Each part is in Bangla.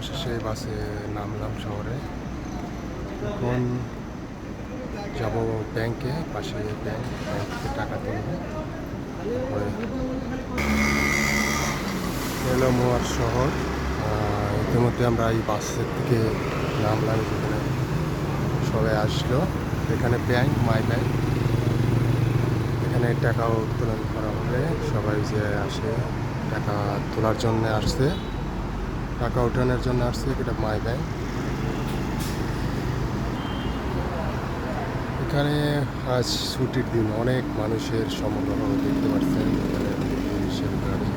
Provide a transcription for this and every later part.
অবশেষে বাসে নামলাম শহরে। এখন যাব ব্যাংকে পাশে ব্যাংক ব্যাংক থেকে টাকা তুলবে। এলো মোয়ার শহর। ইতিমধ্যে আমরা এই বাসের থেকে নামলাম যেখানে সবাই আসলো। এখানে ব্যাংক মাই ব্যাংক এখানে টাকা উত্তোলন করা হবে। সবাই যে আসে, টাকা তোলার জন্য আসছে। টাকা উঠানোর জন্য আসছে, এটা মাই ব্যাংক এখানে আজ ছুটির দিন, অনেক মানুষের সমাগম দেখতে পাচ্ছেন, এখানে পুলিশের গাড়ি।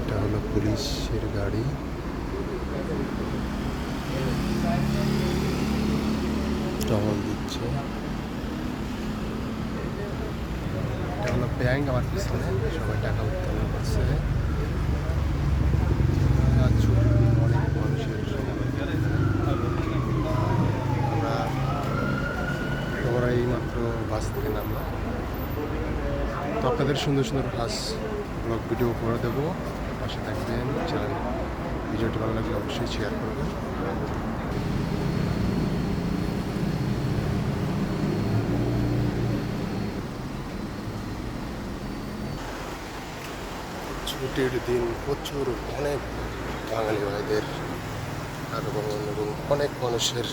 এটা হলো পুলিশের গাড়ি। টহল দিচ্ছে। এটা হলো ব্যাংক, আমার পিছনে, সবাই টাকা উত্তোলন করছে আজ ছুটির দিন, অনেক মানুষের সমাগম। আমরা আমরা এইমাত্র বাস থেকে নামলাম। তো আপনাদের সুন্দর সুন্দর হাস ব্লগ ভিডিও করে দেবো। পাশে থাকবেন চ্যানেল ভিডিওটি ভালো লাগলে অবশ্যই শেয়ার করবেন। ছুটির দিন প্রচুর অনেক বাঙালি ভাইদের এবং অনেক মানুষের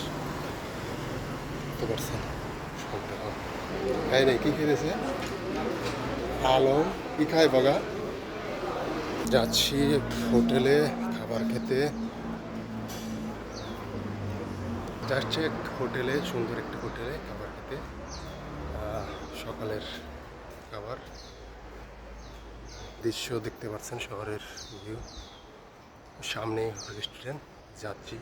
বুঝতে পারছেন খাই নাই, কি খেয়েছে আলম কি খায় বগা? যাচ্ছি হোটেলে খাবার খেতে। যাচ্ছি হোটেলে, সুন্দর একটা হোটেলে খাবার খেতে। সকালের খাবার। দৃশ্য দেখতে পাচ্ছেন শহরের ভিউ সামনে রেস্টুরেন্ট যাচ্ছি।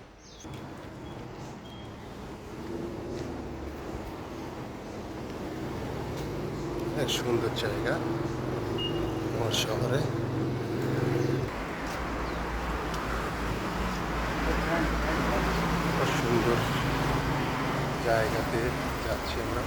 এক সুন্দর জায়গা আমার শহরে। সুন্দর জায়গাতে যাচ্ছি আমরা।